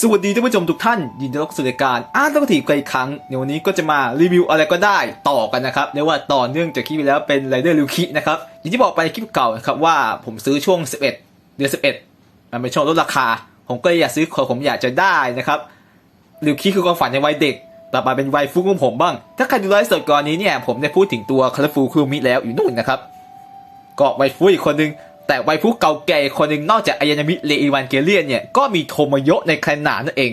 สวัสดีท่านผู้ชมทุกท่าน ยินดีต้อนรับสู่รายการอาร์ตและถีบกันอีกครั้งในวันนี้ก็จะมารีวิวอะไรก็ได้ต่อกันนะครับเรียกว่าต่อเนื่องจากคลิปที่แล้วเป็นไรเดอร์ลิวคินะครับอย่างที่บอกไปในคลิปเก่านะครับว่าผมซื้อช่วง 11 เดือน 11 มันเป็นช่วงลดราคา ผมก็เลยอยากซื้อของผมอยากจะได้นะครับลิวคิคือความฝันในวัยเด็ก ต่อมาเป็นวัยฟุกของผมบ้าง ถ้าใครดูไลฟ์สดก่อนนี้เนี่ยผมได้พูดถึงตัวคาร์ฟูครูมิแล้วอยู่นู่นนะครับก็ไวฟูอีกคนนึง แต่ไวฟูเก่าแก่คนหนึ่งนอกจากอายานามิเลอีวานเกเลียนเนี่ยก็มีโทโมโยะในแคลนนานั่นเอง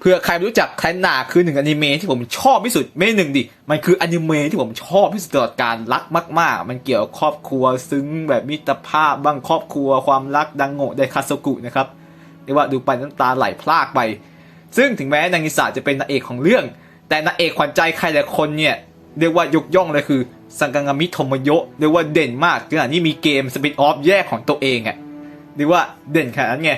เพื่อใครรู้จักแคลนนาคือหนึ่งอนิเมะที่ผมชอบที่สุดไม่หนึ่งดิ มันคืออนิเมะที่ผมชอบที่สุดตลอดการรักมาก ๆ มันเกี่ยวกับครอบครัวซึ้งแบบมิตรภาพบ้างครอบครัวความรักดังโง่ไดคาโซกุนะครับเรียกว่าดูไปน้ำตาไหลพรากไป ซึ่งถึงแม้นางิสาจะเป็นนางเอกของเรื่อง แต่นางเอกขวัญใจใครหลายคนเนี่ยเรียกว่ายกย่องเลยคือ สังกังมิโทโมโยะเรียกว่าเด่นมากขณะที่มีเกมสปินออฟแยกของตัวเองอะ่ะเรียกว่าเด่นขนาดนั้นไง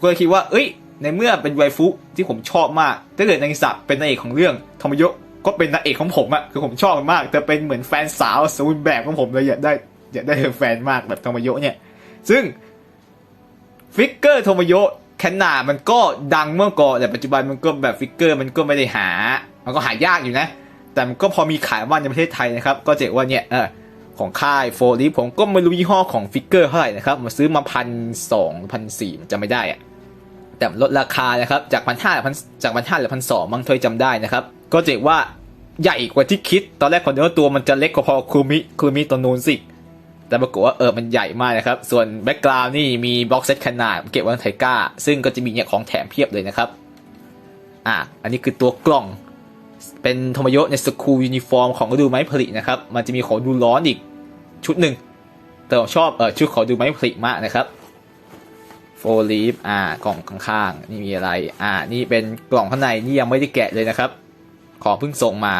ก็เลยคิดว่า เอ้ย ในเมื่อเป็นไวฟุที่ผมชอบมากถ้าเกิดนางนิสาเป็นนางเอกของเรื่องโทโมโยะก็เป็นนางเอกของผมอะ่ะคือผมชอบมากแต่เป็นเหมือนแฟนสาวสมบูรณ์แบบของผมเลยอยากได้อยากได้เธอแฟนมากแบบโทโมโยะเนี่ย ซึ่งฟิกเกอร์โทโมโยะแคนนามันก็ดังเมื่อก่อนแต่ปัจจุบันมันก็แบบฟิกเกอร์มันก็ไม่ได้หา มันก็หายากอยู่นะ แต่มันก็พอมีขายบ้างในประเทศไทยนะครับ ก็เจ๊ว่าเนี่ยเออของค่ายโฟลีผมก็ไม่รู้ยี่ห้อของฟิกเกอร์เท่าไหร่นะครับมาซื้อมาพันสองพันสี่จะไม่ได้อะแต่ลดราคานะครับจากพันห้าพันจากพันห้าหรือพันสองมั้งถ้าจำได้นะครับ ก็เจ๊ว่าใหญ่กว่าที่คิด ตอนแรกคนเนื้อตัวมันจะเล็กกว่าพอคูมิคูมิตัวนูนสิแต่ปรากฏว่าเออมันใหญ่มากนะครับ ส่วนแบ็กกราวน์นี่มีบล็อกเซตขนาดเก็บไว้ในไทก้า ซึ่งก็จะมีเนี่ยของแถมเพียบเลยนะครับ อะ อันนี้คือตัวกล่อง เป็นโทมโยะในสกูยูนิฟอร์มของฤดูไม้ผลินะครับ มันจะมีของดูร้อนอีกชุดหนึ่ง แต่ผมชอบเออชุดของดูไม้ผลิมากนะครับโฟลีฟอ่ากล่องข้างๆ นี่มีอะไร อ่า นี่เป็นกล่องข้างในนี่ยังไม่ได้แกะเลยนะครับ ของเพิ่งส่งมา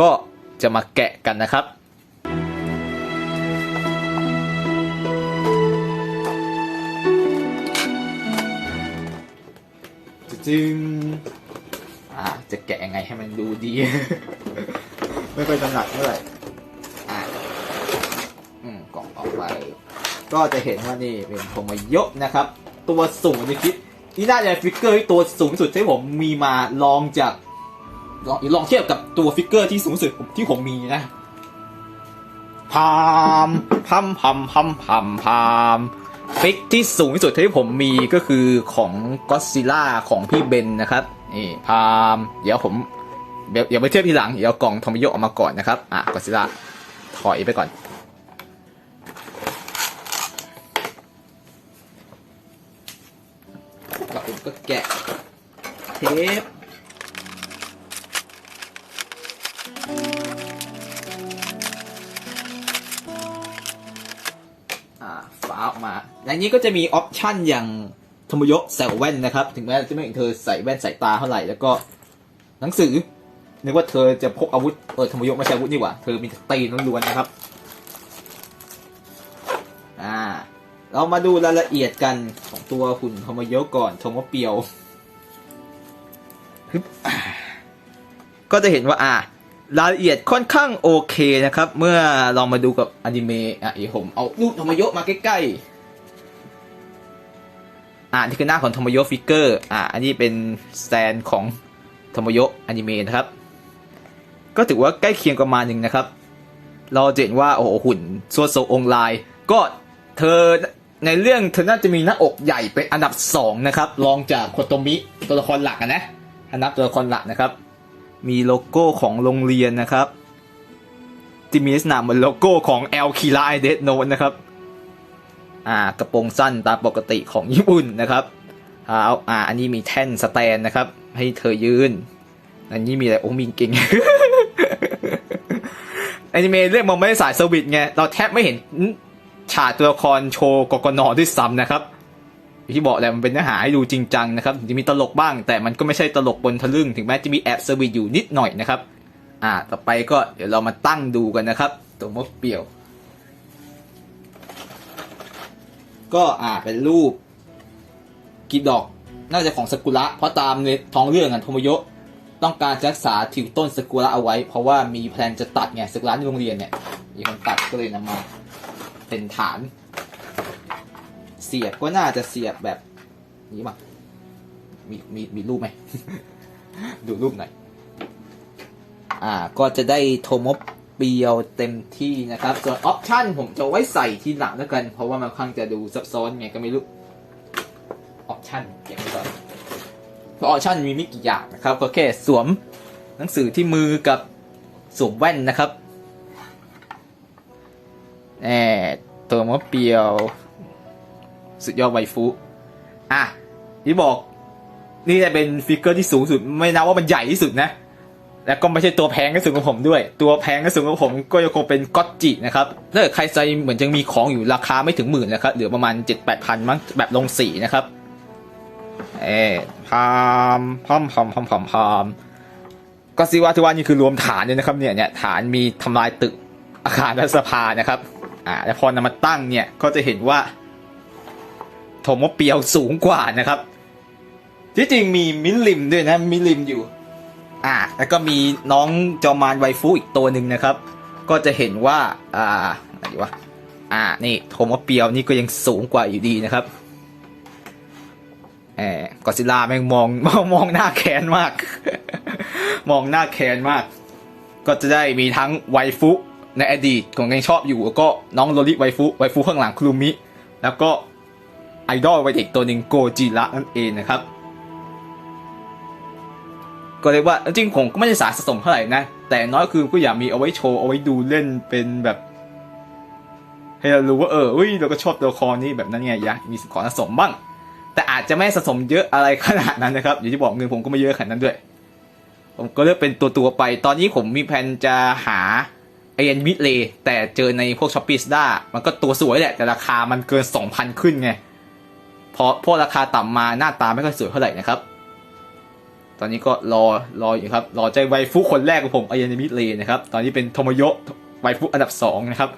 ก็จะมาแกะกันนะครับจึง จะแกะยังไงให้มันดูดี ไม่ค่อยถนัดเท่าไหร่อ่าอืมกล่องออกไป ก็จะเห็นว่านี่เป็นโทโมโยะนะครับ ตัวสูงในคลิปนี่น่าจะฟิกเกอร์ที่ตัวสูงสุดที่ผมมีมาลองจากลองลองเทียบกับตัวฟิกเกอร์ที่สูงสุดที่ผมมีนะพามพัมพัมพัมพัมพามฟิกที่สูงที่สุดที่ผมมีก็คือของก็ซิล่าของพี่เบนนะครับ นี่พามเดี๋ยวผมเดี๋ยวเดี๋ยวไปเทียบทีหลัง เดี๋ยวกล่องทโมโยออกมาก่อนนะครับ อะก็ซิล่าถอยไปก่อนก่อนอื่นก็แกะเทปอ่าฝาออกมาในนี้ก็จะมีออปชั่นอย่าง โมโยะใส่แว่นนะครับ ถึงแม้จะไม่เห็นเธอใส่แว่นใส่ตาเท่าไหร่แล้วก็ หนังสือนึกว่าเธอจะพกอาวุธเออโทโมโยะไม่ใช่อาวุธนี่หว่าเธอมีแต่ตีนล้วนๆนะครับ อ่า เรามาดูรายละเอียดกันของตัวหุ่นโทโมโยะก่อนโทโมเปียวฮึบอ่าก็จะเห็นว่าอ่ารายละเอียดค่อนข้างโอเคนะครับ เมื่อลองมาดูกับอนิเมะอะเดี๋ยวผมเอารูปโทโมโยะมาใกล้ๆ อ่านี่คือหน้าของโทโมโยฟิกเกอร์อ่าอันนี้เป็นสแตนของโทโมโยะอนิเมะนะครับ ก็ถือว่าใกล้เคียงประมาณหนึ่งนะครับ เราจะเห็นว่าโอ้โหหุ่นสวดโซองค์ลายก็เธอในเรื่องเธอน่าจะมีหน้าอกใหญ่เป็นอันดับสองนะครับรองจากโคโตมิตัวละครหลักอะนะถ้านับตัวละครหลักนะครับ มีโลโก้ของโรงเรียนนะครับที่มีลักษณะเหมือนโลโก้ของ L คีราไอเดสโนนะครับ อ่ากระโปรงสั้นตามปกติของญี่ปุ่นนะครับอ่าเอาอ่าอันนี้มีแท่นสแตนนะครับ ให้เธอยืน อันนี้มีอะไรโอ้มีเก่งอนิเมะเรื่องมันไม่ได้สายเซอร์วิสไงเราแทบไม่เห็นฉากตัวละครโชว์กกนด้วยซ้ำนะครับอย่างที่บอกแหละมันเป็นเนื้อหาให้ดูจริงจังนะครับจะมีตลกบ้าง แต่มันก็ไม่ใช่ตลกบนทะลึ่งถึงแม้จะมีแอบเซอร์วิสอยู่นิดหน่อยนะครับ อ่า ต่อไปก็เดี๋ยวเรามาตั้งดูกันนะครับ ตัวมดเปียว ก็อ่าเป็นรูปกีดอกน่าจะของสกุระเพราะตามในท้องเรื่องอะโทโมโยะต้องการรักษาทิวต้นสกุระเอาไว้ เพราะว่ามีแพลนจะตัดไงสกุระในโรงเรียนเนี่ยมีคนตัดก็เลยนำมาเป็นฐาน เสียบก็น่าจะเสียบแบบนี้มั้งมีมีมีรูปไหม ดูรูปหน่อย อ่า ก็จะได้โทมบ ปียวเต็มที่นะครับส่วนออปชั่นผมจะไว้ใส่ทีหลังแล้วกัน เพราะว่ามันค่อนจะดูซับซ้อนไงก็ไม่รู้ออปชั่นเก็บไว้ก่อนเพราะออปชั่นมีไม่กี่อย่างนะครับก็แค่สวมหนังสือที่มือกับสวมแว่นนะครับแหมตัวมะเปียว สุดยอดไวฟูอะที่บอก นี่จะเป็นฟิกเกอร์ที่สูงสุด ไม่นับว่ามันใหญ่ที่สุดนะ แล้วก็ไม่ใช่ตัวแพงที่สุดของผมด้วย ตัวแพงที่สุดของผมก็ยังคงเป็นก็อตจินะครับถ้าเกิดใครใจเหมือนจะมีของอยู่ราคาไม่ถึงหมื่นนะครับเหลือประมาณเจ็ดแปดพันมั้งแบบลงสีนะครับเออพามพามพามพามพามพามก็ซิว่าที่ว่านี่คือรวมฐานเลยนะครับเนี่ยเนี่ยฐานมีทำลายตึกอาคารรัฐสภานะครับอ่าแล้วพอนำมาตั้งเนี่ยก็จะเห็นว่าโทโมเปียวสูงกว่านะครับที่จริงมีมิลลิมด้วยนะมิลลิมอยู่ อ่าแล้วก็มีน้องจอมานไวฟูอีกตัวหนึ่งนะครับ ก็จะเห็นว่าอ่าอะไรวะอ่านี่โทโมเปียวนี่ก็ยังสูงกว่าอยู่ดีนะครับแอบกอซิล่าแม่งมองมองมองหน้าแค้นมาก มองหน้าแค้นมาก ก็จะได้มีทั้งไวฟุในอดีตของยังชอบอยู่แล้วก็น้องโรลิไวฟุไวฟุข้างหลังครูมิ แล้วก็ไอดอลวัยเด็กตัวหนึ่งโกจิระนั่นเองนะครับ ก็เรียกว่าจริงผมก็ไม่ได้สะสมเท่าไหร่นะ แต่น้อยคือก็อยากมีเอาไว้โชว์เอาไว้ดูเล่นเป็นแบบ ให้เรารู้ว่าเออเฮ้ยเราก็ชอบตัวละครนี้แบบนั้นไงอยากมีของสะสมบ้าง แต่อาจจะไม่สะสมเยอะอะไรขนาดนั้นนะครับอย่างที่บอกเงินผมก็ไม่เยอะขนาดนั้นด้วย ผมก็เลือกเป็นตัวตัวๆไป ตอนนี้ผมมีแผนจะหาเอ็นมิดเลแต่เจอในพวกช้อปปี้สด้ามันก็ตัวสวยแหละ แต่ราคามันเกิน 2,000 ขึ้นไงพราะพวกราคาต่ำมาหน้าตาไม่ค่อยสวยเท่าไหร่นะครับ ตอนนี้ก็รอรออยู่ครับ รอใจไวฟุคนแรกของผมเอ็นมิเลนะครับ ตอนนี้เป็นโทโมโยะไวฟุอันดับ2นะครับ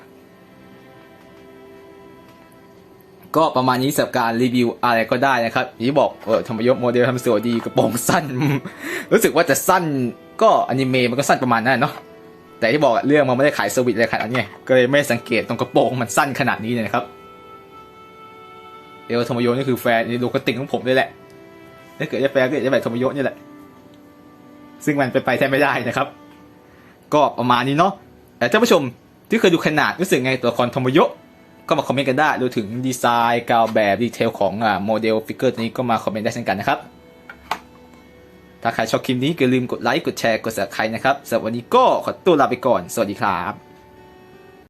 ก็ประมาณนี้สำหรับการรีวิวอะไรก็ได้นะครับอย่างที่บอกเออธรรมยศโมเดลทำสวยดีกระโปรงสั้น รู้สึกว่าจะสั้นก็อนิเมะมันก็สั้นประมาณนั้นเนาะแต่ที่บอกเรื่องมันไม่ได้ขายสวิตอะไรขนาดนี้ก็เลยไม่สังเกตตรงกระโปรงมันสั้นขนาดนี้เลยนะครับเอลธรรมยศนี่คือแฟนนี่ดูกระติ่งของผมด้วยแหละถ้าเกิดจะแฟนก็จะแบบธรรมยศนี่แหละ ซึ่งมันเป็นไปแทบไม่ได้นะครับ ก็ประมาณนี้เนาะแต่ท่านผู้ชมที่เคยดูขนาดรู้สึกไงตัวละครธรรมยะก็มาคอมเมนต์กันได้รวมถึงดีไซน์กาวแบบดีเทลของอ่าโมเดลฟิกเกอร์นี้ก็มาคอมเมนต์ได้เช่นกันนะครับ ถ้าใครชอบคลิปนี้ก็อย่าลืมกดไลค์กดแชร์กด subscribe นะครับสำหรับวันนี้ก็ขอตัวลาไปก่อน สวัสดีครับ